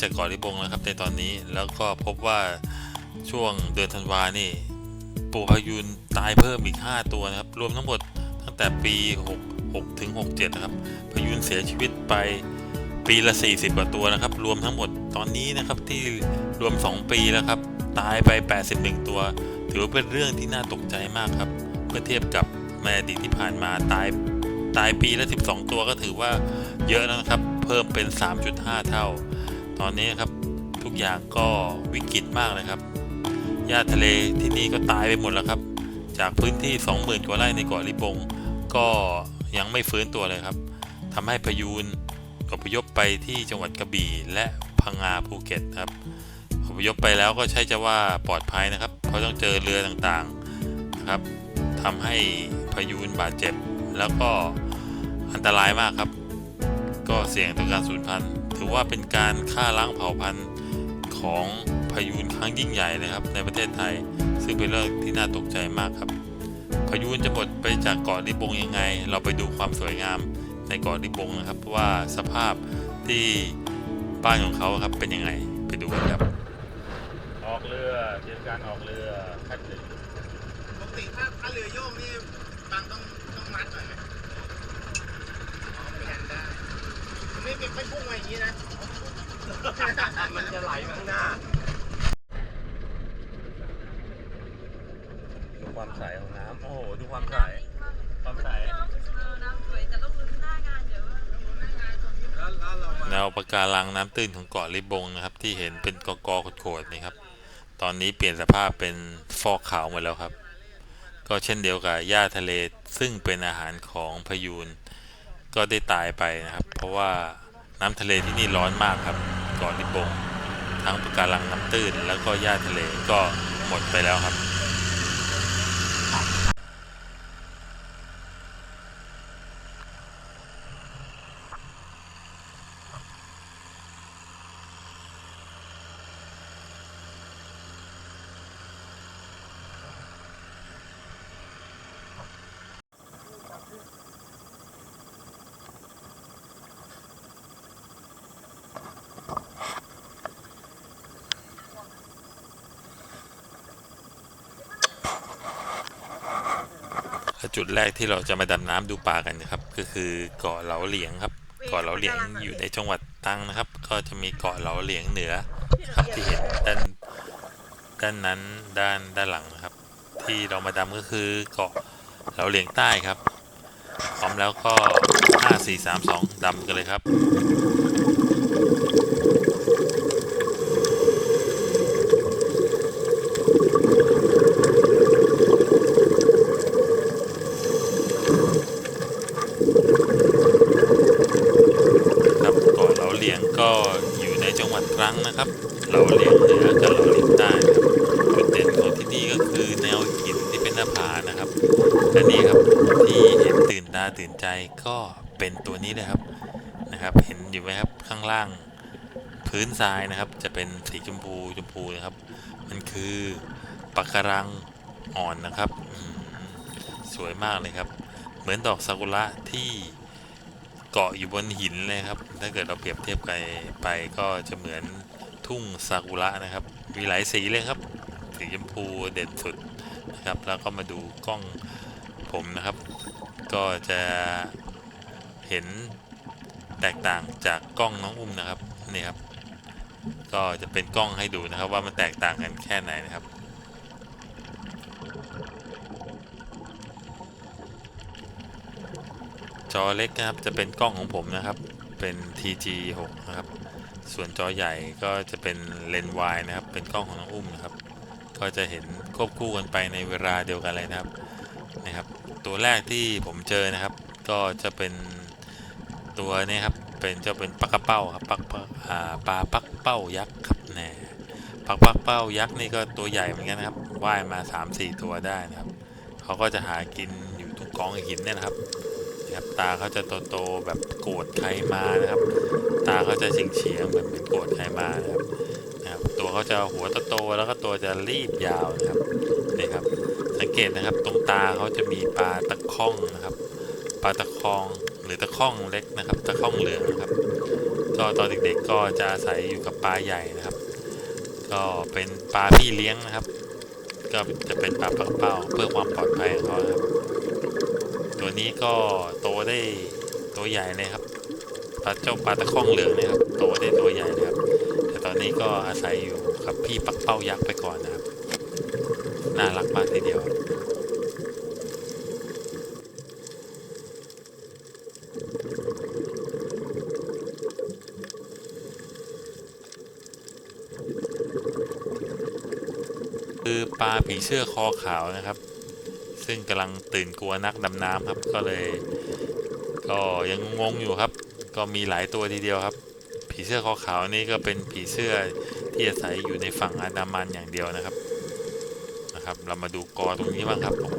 จากเกาะลิบงแล้วครับในตอนนี้แล้วก็พบว่าช่วงเดือนธันวานี่ปูพยูนตายเพิ่มอีก 5 ตัวนะครับ รวมทั้งหมดตั้งแต่ปี 66ถึง67 นะครับพยูนเสียชีวิตไปปีละ 40 กว่าตัวนะครับ รวมทั้งหมดตอนนี้นะครับที่รวม 2 ปีแล้วครับ ตายไป 81 ตัว ถือว่าเป็นเรื่องที่น่าตกใจมากครับ เมื่อเทียบกับในอดีตที่ผ่านมาตายตายปีละ 12 ตัวก็ถือว่าเยอะแล้วนะครับ เพิ่มเป็น 3.5 เท่า ตอนนี้ครับทุกอย่างก็วิกฤตมากเลยครับหญ้าทะเลที่นี่ก็ตายไปหมดแล้วครับ จากพื้นที่ 20,000 กว่าไร่ในเกาะลิบง ก็ยังไม่ฟื้นตัวเลยครับทำให้พยูนอพยพไปที่จังหวัดกระบี่และพังงาภูเก็ตครับอพยพไปแล้วก็ใช่จะว่าปลอดภัยนะครับ เพราะต้องเจอเรือต่างๆนะครับทำให้พยูนบาดเจ็บ แล้วก็อันตรายมากครับ ก็เสี่ยงต่อการสูญพันธุ์ ถือว่าเป็นการฆ่าล้างเผ่าพันธุ์ของพยูนครั้งยิ่งใหญ่นะครับ ในประเทศไทย ซึ่งเป็นเรื่องที่น่าตกใจมากครับพายุจะหมดไปจากเกาะลิบงยังไง เราไปดูความสวยงามในเกาะลิบงนะครับว่าสภาพที่บ้านของเขาครับเป็นยังไงไปดูกันครับ ออกเรือเตรียมการออกเรือคันหนึ่งปกติถ้าถ้าเรือโยกนี่บางต้องต้องมัดหน่อยไหมอ๋อเปลี่ยนได้ ไม่เป็นไม่พุ่งมาอย่างนี้นะ มันจะไหลมาข้างหน้า ดูความใสของน้ำ โอ้โห ดูความใส ความใสน้ำสวยแต่ต้องลุ้นหน้างานเดี๋ยวว่าแล้วแล้วเรามาแนวปะการังน้ำตื้นของเกาะลิบงนะครับ ที่เห็นเป็นกอกอโขดๆนี่ครับ ตอนนี้เปลี่ยนสภาพเป็นฟอกขาวหมดแล้วครับ ก็เช่นเดียวกับหญ้าทะเลซึ่งเป็นอาหารของพยูนก็ได้ตายไปนะครับ เพราะว่า น้ำทะเลที่นี่ร้อนมากครับเกาะลิบงทั้งปะการังน้ำตื้นแล้วก็หญ้าทะเลก็หมดไปแล้วครับ จุดแรกที่เราจะมาดำน้ำดูปลากันนะครับ ก็คือเกาะเหลาเหลียงครับเกาะเหลาเหลียงอยู่ในจังหวัดตรังนะครับ ก็จะมีเกาะเหลาเหลียงเหนือครับที่เห็นด้านด้านนั้นด้านด้านหลังนะครับ ที่เรามาดำก็คือเกาะเหลาเหลียงใต้ครับพร้อมแล้วก็ 5 4 3 2ดำกันเลยครับครับเกาะเหลาเหลียงก็อยู่ในจังหวัดตรัง นะครับเหลาเหลียงเหนือกับเหลาเหลียงใต้ครับจุดเด่นของที่นี่ก็คือแนวหินที่เป็นหน้าผานะครับและนี่ครับที่เห็นตื่นตาตื่นใจก็เป็นตัวนี้เลยครับนะครับ เห็นอยู่ไหมครับข้างล่าง พื้นทรายนะครับ จะเป็นสีชมพูชมพูนะครับ มันคือปะการังอ่อนนะครับสวยมากเลยครับ เหมือนดอกซากุระที่เกาะอยู่บนหินเลยครับ ถ้าเกิดเราเปรียบเทียบไปไปก็จะเหมือน ทุ่งซากุระนะครับ มีหลายสีเลยครับ สีชมพูเด่นสุดนะครับ แล้วก็มาดูกล้องผมนะครับ ก็จะเห็นแตกต่างจากกล้องน้องอุ้มนะครับนี่ครับ ก็จะเป็นกล้องให้ดูนะครับว่ามันแตกต่างกันแค่ไหนนะครับจอเล็กนะครับจะเป็นกล้องของผมนะครับ เป็น TG6 นะครับ ส่วนจอใหญ่ก็จะเป็นเลนส์วายนะครับ เป็นกล้องของน้องอุ้มนะครับ ก็จะเห็นควบคู่กันไปในเวลาเดียวกันเลยนะครับนะครับ ตัวแรกที่ผมเจอนะครับ ก็จะเป็นตัวนี้ครับเป็นเจ้าเป็นปักกระเป้าครับปักปักปลาปักเป้ายักษ์ครับแน่ปักปักเป้ายักษ์นี่ก็ตัวใหญ่เหมือนกันนะครับว่ายมา 3-4 ตัวได้นะครับเขาก็จะหากินอยู่ตรงกองหินเนี่ยนะครับนะครับตาเขาจะโตๆแบบโกรธใครมานะครับ ตาเขาจะเฉียงเฉียงเหมือนเป็นโกรธใครมานะครับนะครับ ตัวเขาจะหัวโตๆแล้วก็ตัวจะรีบยาวนะครับนี่ครับ สังเกตนะครับตรงตาเขาจะมีปลาตะข้องนะครับ ปลาตะคองหรือตะข้องเล็กนะครับ ตะข้องเหลืองนะครับก็ตอนเด็กๆก็จะอาศัยอยู่กับปลาใหญ่นะครับ ก็เป็นปลาพี่เลี้ยงนะครับ ก็จะเป็นปลาปักเป้าเพื่อความปลอดภัยของเขาครับ ตัวนี้ก็โตได้ตัวใหญ่เลยครับ ลาเจ้าปลาตะข้องเหลืองเนี่ยครับโตได้ตัวใหญ่เลยครับ แต่ตอนนี้ก็อาศัยอยู่กับพี่ปักเป้ายักษ์ไปก่อนนะครับ น่ารักมากทีเดียวคือปลาผีเสื้อคอขาวนะครับ ซึ่งกำลังตื่นกลัวนักดำน้ำครับ ก็เลย ก็ยังงงอยู่ครับ ก็มีหลายตัวทีเดียวครับ ผีเสื้อคอขาวนี่ก็เป็นผีเสื้อที่อาศัยอยู่ในฝั่งอันดามันอย่างเดียวนะครับนะครับ เรามาดูกอตรงนี้บ้างครับโอ้โห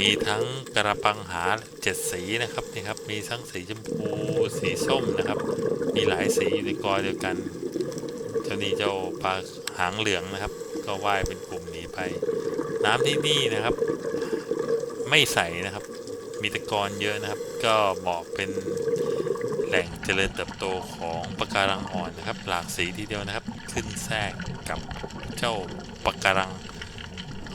มีทั้งกระปังหาเจ็ดสีนะครับนี่ครับ มีทั้งสีชมพูสีส้มนะครับ มีหลายสีอยู่ในกอเดียวกันเจ้านี่เจ้าปลาหางเหลืองนะครับ ก็ว่ายเป็นกลุ่มหนีไป น้ำที่นี่นะครับ ไม่ใสนะครับ มีตะกอนเยอะนะครับ ก็เหมาะเป็นแหล่งเจริญเติบโตของปะการังอ่อนนะครับ หลากสีทีเดียวนะครับ ขึ้นแทรกกับเจ้าปะการัง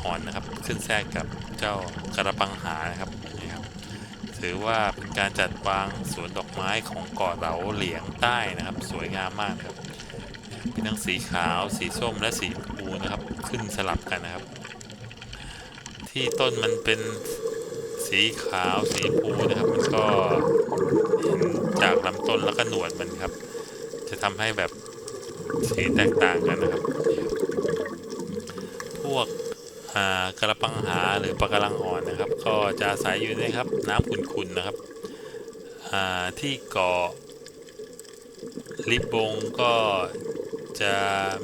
อ่อนนะครับ ขึ้นแทรกกับเจ้ากระปังหานะครับนี่ครับ ถือว่าเป็นการจัดวางสวนดอกไม้ของเกาะเหลาเหลียงใต้นะครับ สวยงามมากครับมีทั้งสีขาว สีส้มและสีชมพูนะครับ ขึ้นสลับกันนะครับ ที่ต้นมันเป็น สีขาวสีชมพูนะครับมันก็จากลำต้นแล้วก็หนวดมันครับ จะทำให้แบบสีแตกต่างกันนะครับ พวกกระปังหาหรือปะการังอ่อนนะครับ ก็จะอาศัยอยู่นะครับ น้ำขุ่นๆนะครับที่เกาะลิบบงก็จะ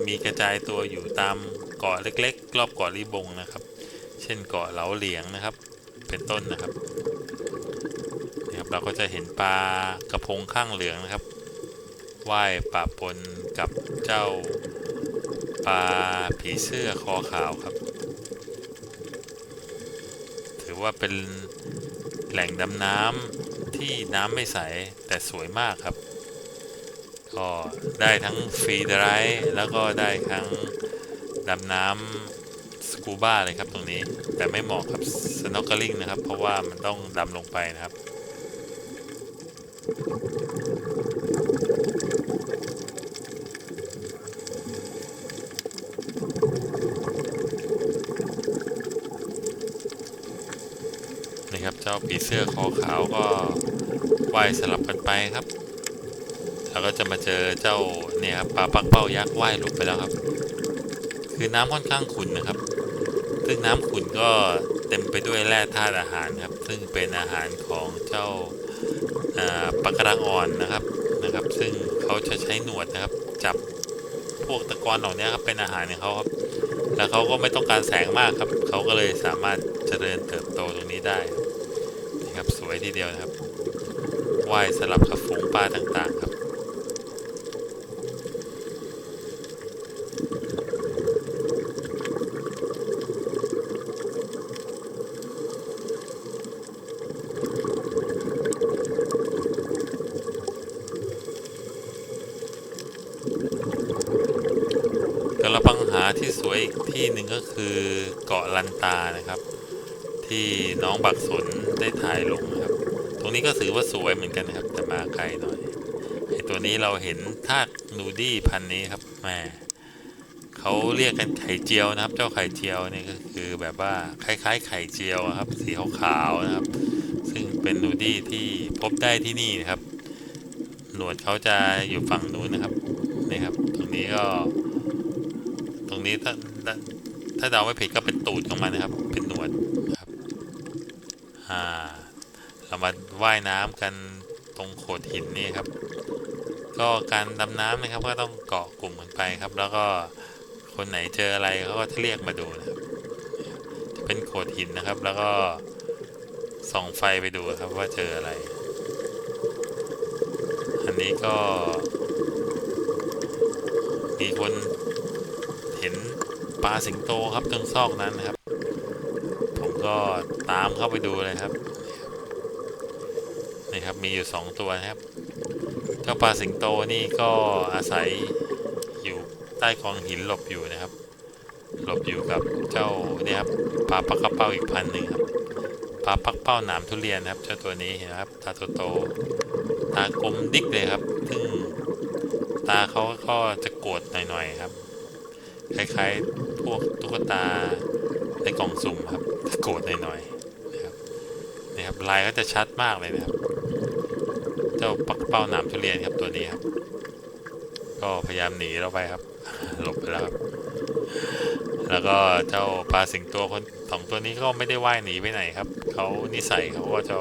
มีกระจายตัวอยู่ตามเกาะเล็ก ๆ รอบเกาะลิบงนะครับ เช่นเกาะเหลาเหลียงนะครับ เป็นต้นนะครับนี่ครับ เราก็จะเห็นปลากระพงข้างเหลืองนะครับว่ายปะปนกับเจ้าปลาผีเสื้อคอขาวครับ ถือว่าเป็นแหล่งดำน้ำที่น้ำไม่ใสแต่สวยมากครับ ก็ได้ทั้งฟรีไดร์แล้วก็ได้ทั้งดำน้ำ สกูบ้าเลยครับตรงนี้ แต่ไม่เหมาะกับสโนว์ k ลิงนะครับ เพราะว่ามันต้องดำลงไปนะครับนี่ครับเจ้าผีเสื้อคอขาวก็ว่ายสลับกันไปครับ แล้วก็จะมาเจอเจ้าเนี่ยครับปลาปักเป้ายักษ์ว่ายหลุดไปแล้วครับ คือน้ำค่อนข้างขุ่นนะครับ ซึ่งน้ำขุ่นก็เต็มไปด้วยแร่ธาตุอาหารครับ ซึ่งเป็นอาหารของเจ้าปลากระังอ่อนนะครับนะครับ ซึ่งเขาจะใช้หนวดนะครับ จับพวกตะกอนเหล่านี้ครับเป็นอาหารของเขาครับแล้วเขาก็ไม่ต้องการแสงมากครับ เขาก็เลยสามารถเจริญเติบโตตรงนี้ได้นี่ครับสวยทีเดียวนะครับว่ายสลับกับฝูงปลาต่างๆครับ กระปังหาที่สวยอี ก็คือเกาะลันตานะครับ ที่น้องบักสนได้ถ่ายลงนะครับ ตรงนี้ก็ถือว่าสวยเหมือนกันนะครับ แต่มาไกลหน่อยไอตัวนี้เราเห็นทากนูดี้พันนี้ครับแหมเขาเรียกกันไข่เจียวนะครับ เจ้าไข่เจียวเนี่ยก็คือแบบว่าคล้าย ๆ ไข่เจียวครับ สีขาวๆนะครับ ซึ่งเป็นนูดี้ที่พบได้ที่นี่นะครับหนวดเขาจะอยู่ฝั่งนู้นนะครับนี่ครับ ตรงนี้ก็ ตรงนี้ถ้า ถ้าเดาไม่ผิดก็เป็นตูดของมันนะครับ เป็นหนวดครับอ่าเรามาว่ายน้ำกันตรงโขดหินนี่ครับ ก็การดำน้ำนะครับ ก็ต้องเกาะกลุ่มกันไปครับ แล้วก็คนไหนเจออะไรเขาก็จะเรียกมาดูนะครับ จะเป็นโขดหินนะครับ แล้วก็ส่องไฟไปดูครับว่าเจออะไร อันนี้ก็มีคน ปลาสิงโตครับตรงซอกนั้นนะครับ ผมก็ตามเข้าไปดูเลยครับนี่ครับมีอยู่สองตัวนะครับเจ้าปลาสิงโตนี่ก็อาศัยอยู่ใต้กองหินหลบอยู่นะครับ หลบอยู่กับเจ้าเนี่ยครับปลาปักกระเป้าอีกพันหนึ่งครับปลาปักเป้าหนามทุเรียนนะครับ เจ้าตัวนี้เห็นไหมครับตาโตๆตากลมดิกเลยครับซึ่งตาเขาก็จะโกรธหน่อยๆครับ คล้ายๆ พวกตุ๊กตาในกล่องสุ่มครับโกรธหน่อยๆนะครับนี่ครับลายก็จะชัดมากเลยนะครับ เจ้าปักเป้าหนามทุเรียนครับตัวนี้ครับ ก็พยายามหนีเราไปครับ หลบไปแล้วครับแล้วก็เจ้าปลาสิงโตคนสองตัวนี้ก็ไม่ได้ว่ายหนีไปไหนครับเขานิสัยเขาก็จะ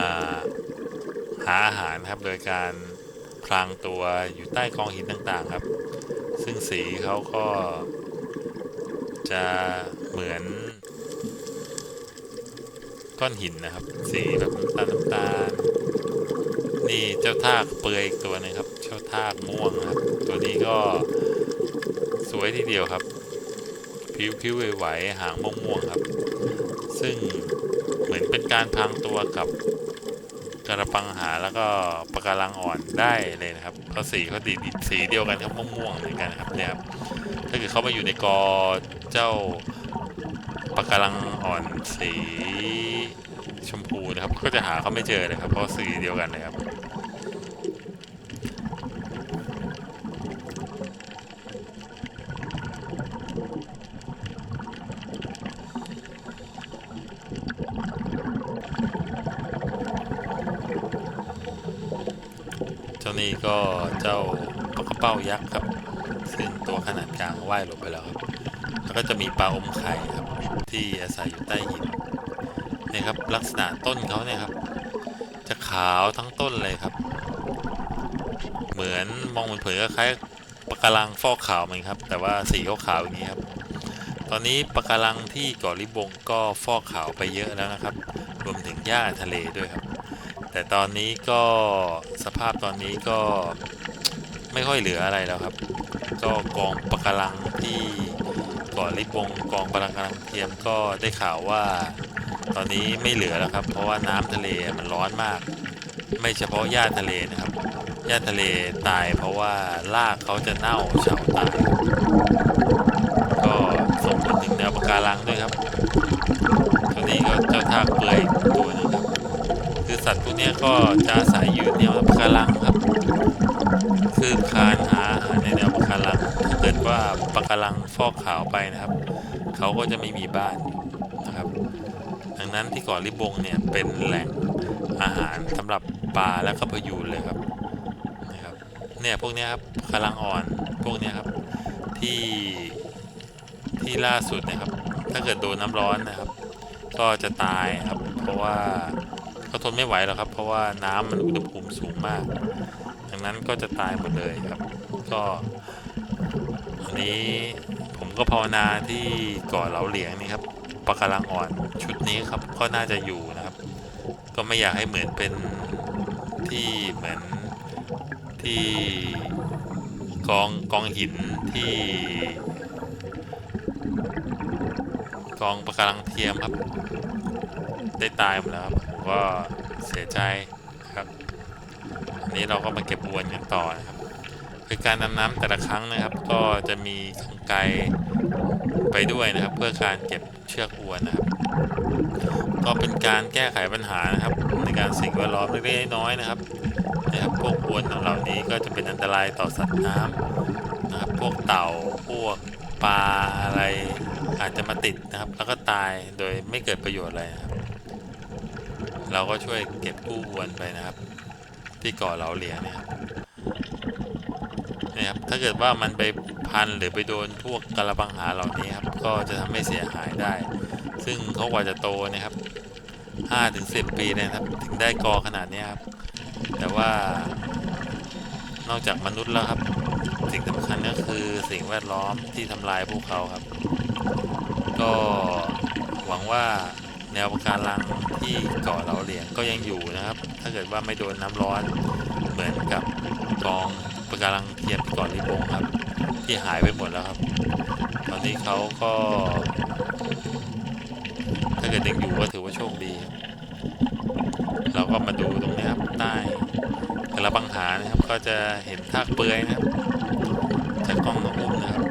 าหาอาหารครับโดยการพลางตัวอยู่ใต้กองหินต่างๆครับ ซึ่งสีเขาก็ จะเหมือนก้อนหินนะครับ สีแบบน้ำตาลน้ำตาล นี่เจ้าทากเปลือยอีกตัวหนึงครับ เจ้าทากม่วงครับ ตัวนี้ก็สวยทีเดียวครับ ผิวผิวไหวๆหางม่วงๆครับ ซึ่งเหมือนเป็นการพรางตัวกับกระปังหาแล้วก็ปะการังอ่อนได้เลยนะครับเพราะสีเขาดีสีเดียวกันครับม่วงๆเหมือนกันครับเนี่ยครับถ้าเกิดเขามาอยู่ในกอ เจ้าปะการังอ่อนสีชมพูนะครับ ก็จะหาเขาไม่เจอเลยครับ เพราะสีเดียวกันเลยครับ เจ้านี้ก็เจ้าปลากระเป้ายักษ์ครับ ซึ่งตัวขนาดกลางว่ายหลบไปแล้วครับ แล้วก็จะมีปลาอมไข่ครับที่อาศัยอยู่ใต้หินเนี่ยครับลักษณะต้นเขาเนี่ยครับ จะขาวทั้งต้นเลยครับ เหมือนมองเผินๆก็คล้ายปะการังฟอกขาวเหมือนครับ แต่ว่าสีเขาขาวอย่างนี้ครับ ตอนนี้ปะการังที่เกาะลิบงก็ฟอกขาวไปเยอะแล้วนะครับ รวมถึงหญ้าทะเลด้วยครับ แต่ตอนนี้ก็สภาพตอนนี้ก็ไม่ค่อยเหลืออะไรแล้วครับ ก็กองปะการังที่ เกาะลิบงกองปะการังเทียมก็ได้ข่าวว่า ตอนนี้ไม่เหลือแล้วครับ เพราะว่าน้ำทะเลมันร้อนมาก ไม่เฉพาะหญ้าทะเลนะครับหญ้าทะเลตายเพราะว่ารากเขาจะเน่าเฉาตาย ก็ส่งผลถึงแนวปะการังด้วยครับตัวนี้ก็เจ้าทากเปลือยตัวนึงครับคือสัตว์พวกนี้ก็จะอาศัยอยู่แนวปะการังครับ คือคานหาอาหารในแนวปะการัง ปะการังฟอกขาวไปนะครับ เขาก็จะไม่มีบ้านนะครับ ดังนั้นที่เกาะลิบงเนี่ยเป็นแหล่งอาหารสำหรับปลาและก็พยูนเลยครับนะครับเนี่ยพวกนี้ครับการังอ่อนพวกนี้ครับที่ที่ล่าสุดนะครับ ถ้าเกิดโดนน้ำร้อนนะครับ ก็จะตายครับ เพราะว่าเขาทนไม่ไหวแล้วครับ เพราะว่าน้ำมันอุณหภูมิสูงมาก ดังนั้นก็จะตายหมดเลยครับ ก็ นนี้ผมก็ภาวนาที่กาะเหลาเหลียงนี่ครับปะการังอ่อนชุดนี้ครับก็น่าจะอยู่นะครับ ก็ไม่อยากให้เหมือนเป็นที่เหมือนที่กองกองหินที่กองปะการังเทียมครับ ได้ตายหมดแล้วครับผมก็เสียใจครับอันนี้เราก็มาเก็บอวนกันต่อนะครับ คือการดำน้ำแต่ละครั้งนะครับ ก็จะมีกรรไกไปด้วยนะครับ เพื่อการเก็บเชือกอวนนะครับ ก็เป็นการแก้ไขปัญหานะครับ ในการสิ่งแวดล้อมเล็กๆน้อยๆนะครับนะครับพวกอวนเหล่านี้ก็จะเป็นอันตรายต่อสัตว์น้ำนะครับ พวกเต่าพวกปลาอะไรอาจจะมาติดนะครับ แล้วก็ตายโดยไม่เกิดประโยชน์อะไรนะครับ เราก็ช่วยเก็บกู้อวนไปนะครับ ที่กาะเหลาเหลียเนี่ยครับ นี่ยครับถ้าเกิดว่ามันไปพันหรือไปโดนพวกกระปังหาเหล่านี้ครับก็จะทำให้เสียหายได้ ซึ่งเขากว่าจะโตนะครับห้าถึงสิบปีเลยนะครับถึงได้กอขนาดนี้ครับ แต่ว่านอกจากมนุษย์แล้วครับ สิ่งสำคัญก็คือสิ่งแวดล้อมที่ทำลายพวกเขาครับ ก็หวังว่าแนวปะการังที่เกาะเหลาเหลียงก็ยังอยู่นะครับ ถ้าเกิดว่าไม่โดนน้ำร้อนเหมือนกับกอง การังเทียมที่เกาะลิบงครับ ที่หายไปหมดแล้วครับ ตอนนี้เขาก็ ถ้าเกิดยังอยู่ก็ถือว่าโชคดีเราก็มาดูตรงนี้ครับใต้กระบังหานะครับ ก็จะเห็นทากเปลือยนะครับจากกล้องน้องอุ้มนะครับ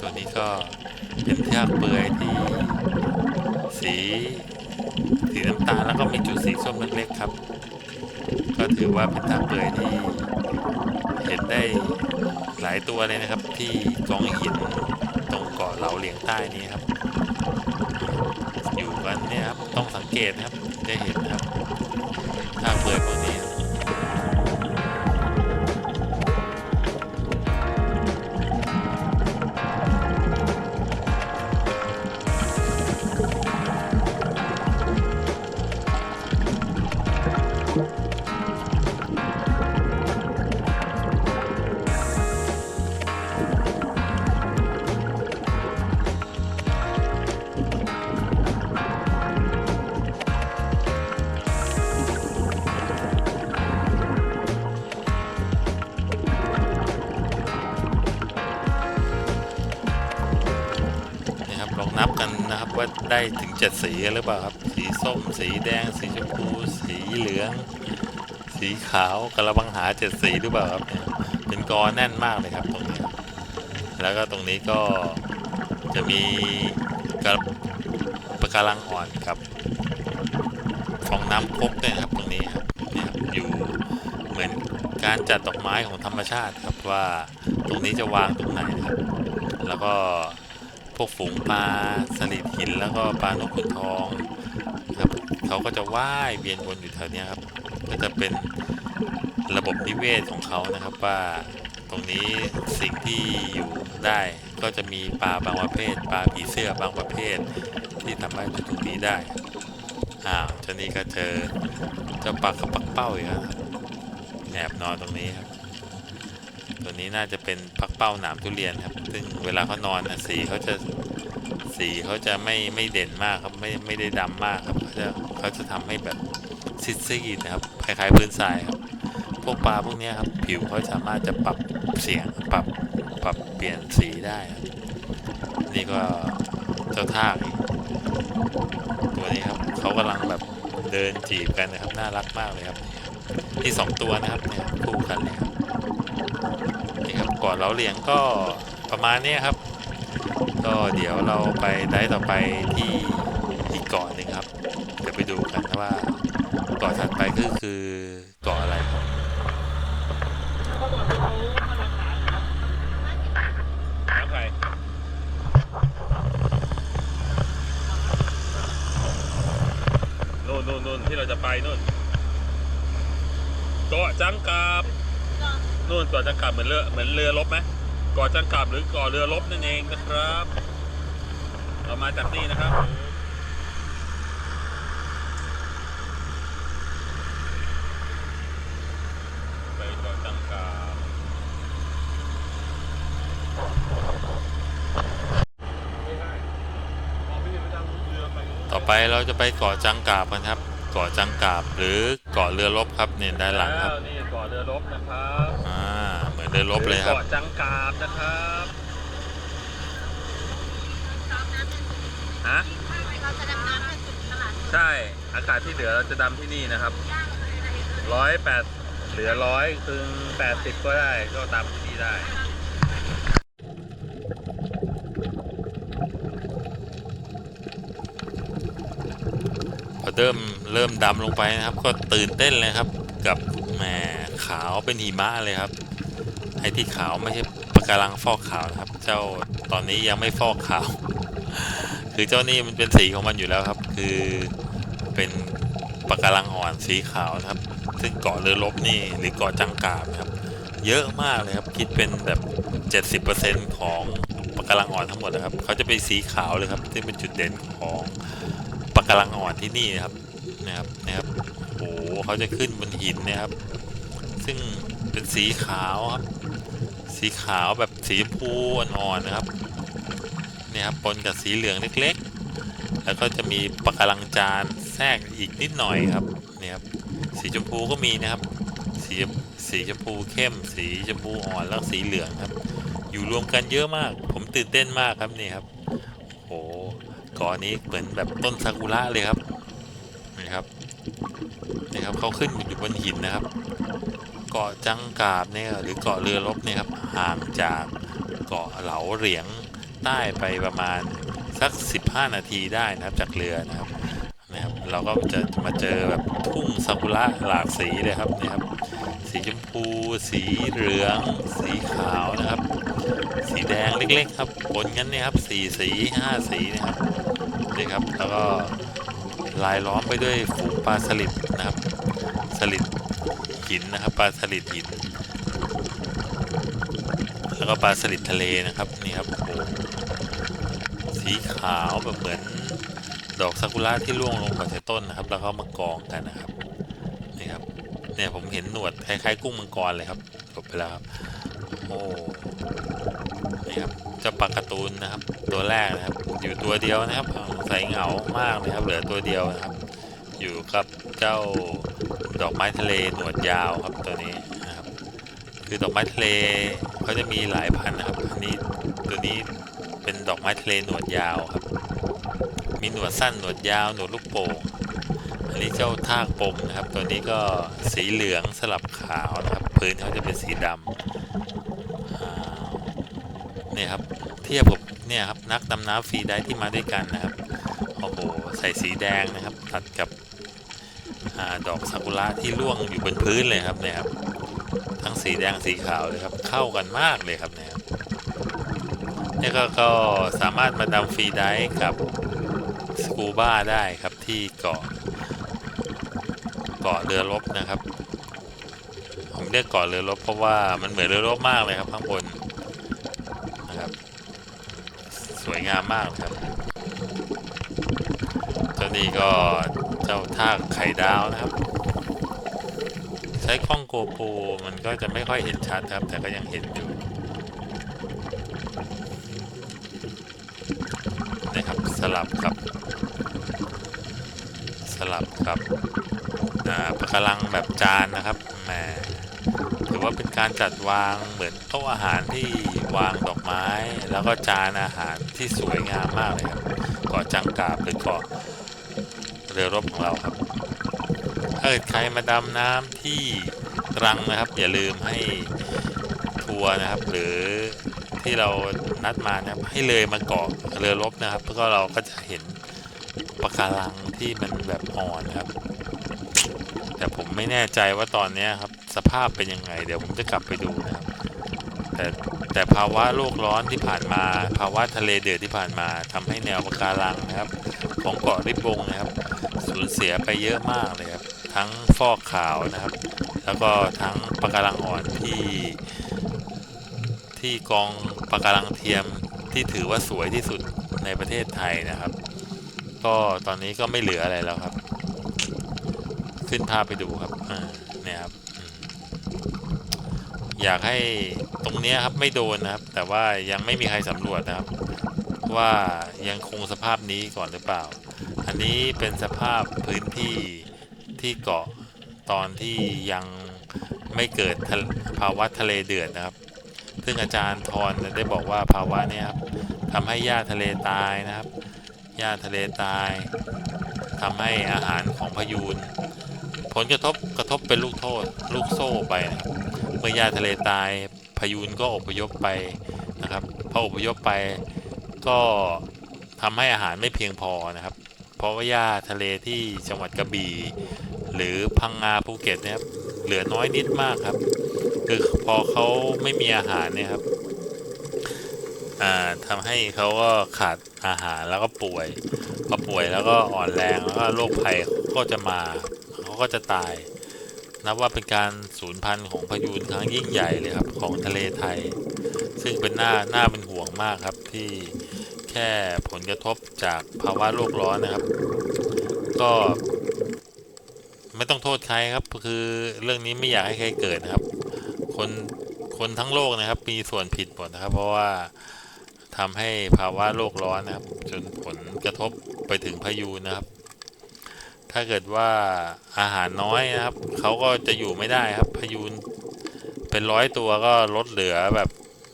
ตัวนี้ก็เป็นทากเปลือยที่สีสีน้ำตาลแล้วก็มีจุดสีส้มเล็กๆครับ ก็ถือว่าเป็นทากเปลือยที่ เห็นได้หลายตัวเลยนะครับ ที่กองหินตรงเกาะเหลาเหลียงใต้นี้ครับ อยู่กันเนี่ยครับต้องสังเกตนะครับจะเห็นครับ ได้ถึงเจ็ดสีหรือเปล่าครับ สีส้ม สีแดง สีชมพู สีเหลือง สีขาวกระบังหาเจ็ดสีหรือเปล่าครับเนี่ยเป็นกอแน่นมากเลยครับตรงนี้ แล้วก็ตรงนี้ก็จะมีกระปะการังอ่อนครับฟองน้ำพกด้วยครับตรงนี้ครับเนี่ยครับอยู่เหมือนการจัดดอกไม้ของธรรมชาติครับว่าตรงนี้จะวางตรงไหนครับ แล้วก็ พวกฝูงปลาสลิดหินแล้วก็ปลานกขุนทองนะครับเขาก็จะว่ายเวียนวนอยู่แถวนี้ครับ ก็จะเป็นระบบนิเวศของเขานะครับว่าตรงนี้สิ่งที่อยู่ได้ก็จะมีปลาบางประเภท ปลาผีเสื้อบางประเภท ที่สามารถอยู่ตรงนี้ได้อ้าวเจ้านี่ก็เจอเจ้าปลากระปักเป้าอีกแล้วครับแอบนอนตรงนี้ครับ ตัวนี้น่าจะเป็นพักเป้าหนามทุเรียนครับ ซึ่งเวลาเขานอนนะสีเขาจะสีเขาจะไม่ไม่เด่นมากครับไม่ไม่ได้ดำมากครับเขาจะเขาจะทำให้แบบซิดซีดนะครับคล้ายๆพื้นทรายครับพวกปลาพวกนี้ครับผิวเขาสามารถจะปรับเสียงปรับปรับเปลี่ยนสีได้ครับนี่ก็เจ้าทากตัวนี้ครับเขากำลังแบบเดินจีบกันนะครับน่ารักมากเลยครับนี่สองตัวนะครับเนี่ยคู่กันเลยครับ ก่อนเราเหลียงก็ประมาณนี้ครับ ก็เดี๋ยวเราไปได้ต่อไปที่อีกเกาะหนึ่งครับ เดี๋ยวไปดูกันว่าเกาะถัดไปก็คือเกาะอะไรครับนู่นนู่นนู่นที่เราจะไปนู่นเกาะจังกาบ นู่นเกาะจังกาบเหมือนเรือเหมือนเรือรบไหมเกาะจังกาบหรือเกาะเรือรบนั่นเองนะครับ เรามาจากนี่นะครับไปเกาะจังกาบต่อไปเราจะไปเกาะจังกาบกันครับเกาะจังกาบหรือเกาะเรือรบครับเนี่ยด้านหลังครับแล้วนี่เกาะเรือรบนะครับอ่า เหมือนเรือรบเลยครับ เกาะจังกาบนะครับฮะเราจะดำน้ำกันถึงตลาดใช่อากาศที่เหลือเราจะดำที่นี่นะครับร้อยแปดเหลือร้อยถึงแปดสิบก็ได้ก็ตามที่นี่ได้ พอเริ่มเริ่มดำลงไปนะครับ ก็ตื่นเต้นเลยครับ กับแหมขาวเป็นหิมะเลยครับ ไอ้ที่ขาวไม่ใช่ปะการังฟอกขาวนะครับ เจ้าตอนนี้ยังไม่ฟอกขาว คือเจ้านี่มันเป็นสีของมันอยู่แล้วครับ คือเป็นปะการังอ่อนสีขาวนะครับ ซึ่งเกาะเรือลบนี่หรือเกาะจังกาบนะครับ เยอะมากเลยครับ คิดเป็นแบบ 70%ของปะการังอ่อนทั้งหมดนะครับ เขาจะเป็นสีขาวเลยครับที่เป็นจุดเด่นของปะการังอ่อนที่นี่นะครับนะครับนะครับโอ้โหเขาจะขึ้นบนหินนะครับ ซึ่งเป็นสีขาวครับ สีขาวแบบสีชมพูอ่อนๆนะครับเนี่ยครับปนกับสีเหลืองเล็กๆ แล้วก็จะมีปะการังจานแทรกอีกนิดหน่อยครับเนี่ยครับสีชมพูก็มีนะครับ สีสีชมพูเข้ม สีชมพูอ่อนแล้วสีเหลืองครับ อยู่รวมกันเยอะมาก ผมตื่นเต้นมากครับนี่ครับโอ้เก่อนนี้เหมือนแบบต้นซากุระเลยครับนี่ครับนะครับเขาขึ้นอยู่บนหินนะครับ เกาะจังกาบเนี่ยหรือเกาะเรือรบเนี่ยครับห่างจากเกาะเหลาเหรียงใต้ไปประมาณสัก 15 นาทีได้นะครับจากเรือนะครับนะครับ เราก็จะมาเจอแบบทุ่งซากุระหลากสีเลยครับเนี่ยครับ สีชมพู สีเหลือง สีขาวนะครับ สีแดงเล็กๆ ครับปนกันเนี่ยครับสี่สีห้าสีนะครับนี่ครับแล้วก็ลายล้อมไปด้วยฝูงปลาสลิดนะครับสลิด หินนะครับ ปลาสลิดหิน แล้วก็ปลาสลิดทะเลนะครับนี่ครับโอ้สีขาวแบบเหมือนดอกซากุระที่ร่วงลงมาจากต้นนะครับ แล้วก็มากองกันนะครับนี่ครับเนี่ยผมเห็นหนวดคล้ายๆกุ้งมังกรเลยครับจบไปแล้วครับโอ้นี่ครับเจ้าปลาการ์ตูนนะครับ ตัวแรกนะครับ อยู่ตัวเดียวนะครับใส่เหงามากเลยครับเหลือตัวเดียวนะครับ อยู่กับเจ้า ดอกไม้ทะเลหนวดยาวครับตัวนี้นะครับคือดอกไม้ทะเลเขาจะมีหลายพันนะครับอันนี้ตัวนี้เป็นดอกไม้ทะเลหนวดยาวครับ มีหนวดสั้นหนวดยาวหนวดลูกโป่งอันนี้เจ้าทากปมนะครับ ตัวนี้ก็สีเหลืองสลับขาวนะครับพื้นเขาจะเป็นสีดำเนี่ยครับเทียบกับเนี่ยครับนักดำน้ำฟรีไดฟ์ที่มาด้วยกันนะครับโอ้โหใส่สีแดงนะครับ ตัดกับ ดอกซากุระที่ร่วงอยู่บนพื้นเลยครับเนี่ยครับ ทั้งสีแดงสีขาวเลยครับ เข้ากันมากเลยครับเนี่ยครับเนี่ก็ก็สามารถมาดำฟรีไดฟ์กับสกูบ้าได้ครับที่เกาะเกาะเรือรบนะครับ ผมเรียกเกาะเรือรบเพราะว่ามันเหมือนเรือรบมากเลยครับข้างบนนะครับ สวยงามมากครับเจ้านี่ก็ เจ้าท่ากไข่ดาวนะครับ ใช้กล้องโกโปรมันก็จะไม่ค่อยเห็นชัดครับ แต่ก็ยังเห็นอยู่นะครับสลับกับ สลับกับอ่าปะการังแบบจานนะครับแหมถือว่าเป็นการจัดวางเหมือนโต๊ะอาหารที่วางดอกไม้ แล้วก็จานอาหารที่สวยงามมากเลยครับเกาะจังกาบหรือเกาะ เรือรบของเราครับ ถ้าเกิดใครมาดำน้ำที่ตรังนะครับ อย่าลืมให้ทัวร์นะครับ หรือที่เรานัดมานะครับ ให้เลยมาเกาะเรือรบนะครับแล้วก็เราก็จะเห็นปะการังที่มันแบบอ่อนครับ แต่ผมไม่แน่ใจว่าตอนนี้ครับ สภาพเป็นยังไง เดี๋ยวผมจะกลับไปดูนะครับ แต่แต่ภาวะโลกร้อนที่ผ่านมา ภาวะทะเลเดือดที่ผ่านมาทำให้แนวปะการังนะครับ ของเกาะริบบงนะครับ สูญเสียไปเยอะมากเลยครับ ทั้งฟอกขาวนะครับ แล้วก็ทั้งปะการังอ่อนที่ ที่กองปะการังเทียมที่ถือว่าสวยที่สุดในประเทศไทยนะครับ ก็ตอนนี้ก็ไม่เหลืออะไรแล้วครับ ขึ้นภาพไปดูครับเนี่ยครับอยากให้ตรงนี้ครับไม่โดนนะครับ แต่ว่ายังไม่มีใครสำรวจนะครับ ว่ายังคงสภาพนี้ก่อนหรือเปล่า อันนี้เป็นสภาพพื้นที่ที่เกาะตอนที่ยังไม่เกิดภาวะทะเลเดือดนะครับ ซึ่งอาจารย์ทรได้บอกว่าภาวะนี้ครับทำให้หญ้าทะเลตายนะครับ หญ้าทะเลตายทำให้อาหารของพยูน ผลกระทบกระทบเป็นลูกโทษ ลูกโซ่ไปนะครับเมื่อหญ้าทะเลตายพยูนก็อพยพไปนะครับพออพยพไป ก็ทำให้อาหารไม่เพียงพอนะครับ เพราะว่าหญ้าทะเลที่จังหวัดกระบี่หรือพังงาภูเก็ตเนี่ยเหลือน้อยนิดมากครับ คือพอเขาไม่มีอาหารเนี่ยครับอ่าทำให้เขาก็ขาดอาหารแล้วก็ป่วยพอป่วยแล้วก็อ่อนแรงแล้วก็โรคภัยก็จะมาเขาก็จะตาย นับว่าเป็นการสูญพันธุ์ของพายุครั้งยิ่งใหญ่เลยครับของทะเลไทย ซึ่งเป็นหน้าหน้าเป็นห่วงมากครับที่ แค่ผลกระทบจากภาวะโลกร้อนนะครับ ก็ไม่ต้องโทษใครครับ คือเรื่องนี้ไม่อยากให้ใครเกิดนะครับ คนคนทั้งโลกนะครับ มีส่วนผิดหมดนะครับ เพราะว่าทำให้ภาวะโลกร้อนนะครับ จนผลกระทบไปถึงพายุนะครับ ถ้าเกิดว่าอาหารน้อยนะครับเขาก็จะอยู่ไม่ได้ครับพายุเป็นร้อยตัวก็ลดเหลือแบบ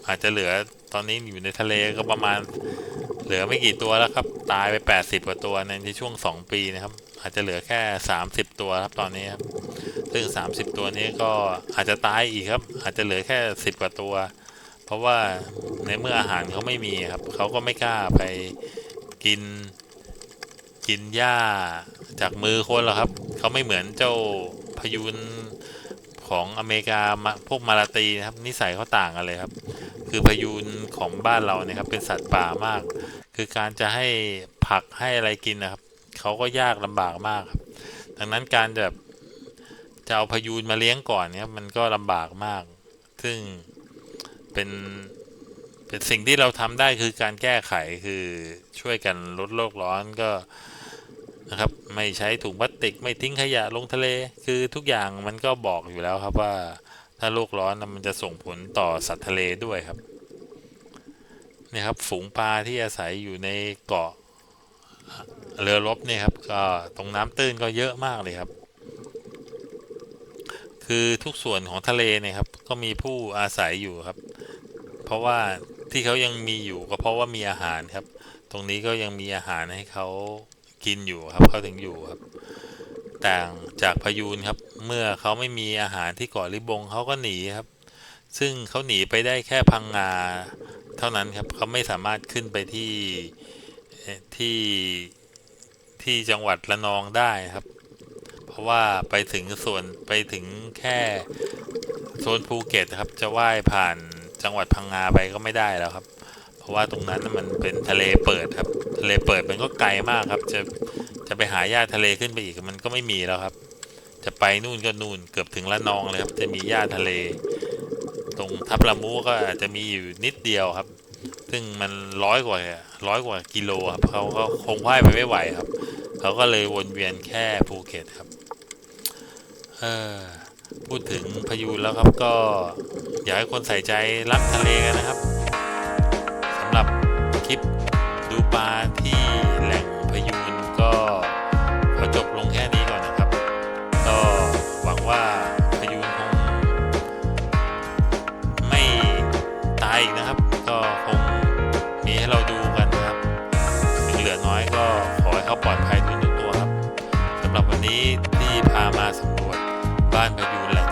อาจจะเหลือตอนนี้อยู่ในทะเลก็ประมาณ เหลือไม่กี่ตัวแล้วครับ ตายไป 80 กว่าตัวในช่วง 2 ปีนะครับ อาจจะเหลือแค่ 30 ตัวครับตอนนี้ครับ ซึ่ง 30 ตัวนี้ก็อาจจะตายอีกครับ อาจจะเหลือแค่ 10 กว่าตัว เพราะว่าในเมื่ออาหารเขาไม่มีครับ เขาก็ไม่กล้าไปกินกินหญ้าจากมือคนหรอกครับ เขาไม่เหมือนเจ้าพยูนของอเมริกาพวกมาลาตีนะครับนิสัยเขาต่างกันเลยครับ คือพยูนของบ้านเราเนี่ยครับเป็นสัตว์ป่ามาก คือการจะให้ผักให้อะไรกินนะครับเขาก็ยากลำบากมากครับดังนั้นการจะแบบจะเอาพยูนมาเลี้ยงก่อนเนี่ยมันก็ลำบากมาก ซึ่งเป็นเป็นสิ่งที่เราทำได้คือการแก้ไขคือช่วยกันลดโลกร้อนก็นะครับไม่ใช้ถุงพลาสติกไม่ทิ้งขยะลงทะเล คือทุกอย่างมันก็บอกอยู่แล้วครับว่าถ้าโลกร้อนมันจะส่งผลต่อสัตว์ทะเลด้วยครับ นี่ครับฝูงปลาที่อาศัยอยู่ในเกาะเรือรบเนี่ยครับก็ตรงน้ำตื้นก็เยอะมากเลยครับ คือทุกส่วนของทะเลเนี่ยครับ ก็มีผู้อาศัยอยู่ครับ เพราะว่าที่เขายังมีอยู่ก็เพราะว่ามีอาหารครับ ตรงนี้ก็ยังมีอาหารให้เขากินอยู่ครับเขาถึงอยู่ครับ ต่างจากพายูนครับ เมื่อเขาไม่มีอาหารที่เกาะลิบงเขาก็หนีครับ ซึ่งเขาหนีไปได้แค่พังงา เท่านั้นครับเขาไม่สามารถขึ้นไปที่ที่ที่จังหวัดระนองได้ครับ เพราะว่าไปถึงส่วนไปถึงแค่โซนภูเก็ตครับ จะว่ายผ่านจังหวัดพังงาไปก็ไม่ได้แล้วครับ เพราะว่าตรงนั้นมันเป็นทะเลเปิดครับ ทะเลเปิดมันก็ไกลมากครับ จะจะไปหาหญ้าทะเลขึ้นไปอีกมันก็ไม่มีแล้วครับ จะไปนู่นก็นู่นเกือบถึงละนองเลยครับ จะมีหญ้าทะเล ตรงทับละมูก็อาจจะมีอยู่นิดเดียวครับ ซึ่งมันร้อยกว่าร้อยกว่ากิโลครับเขาก็คงว่ายไปไม่ไหวครับเขาก็เลยวนเวียนแค่ภูเก็ตครับเออพูดถึงพายุแล้วครับก็อยากให้คนใส่ใจรักทะเลกันนะครับสำหรับคลิปดูปลาที่ วันนี้ที่พามาสำรวจบ้านพายุแหล่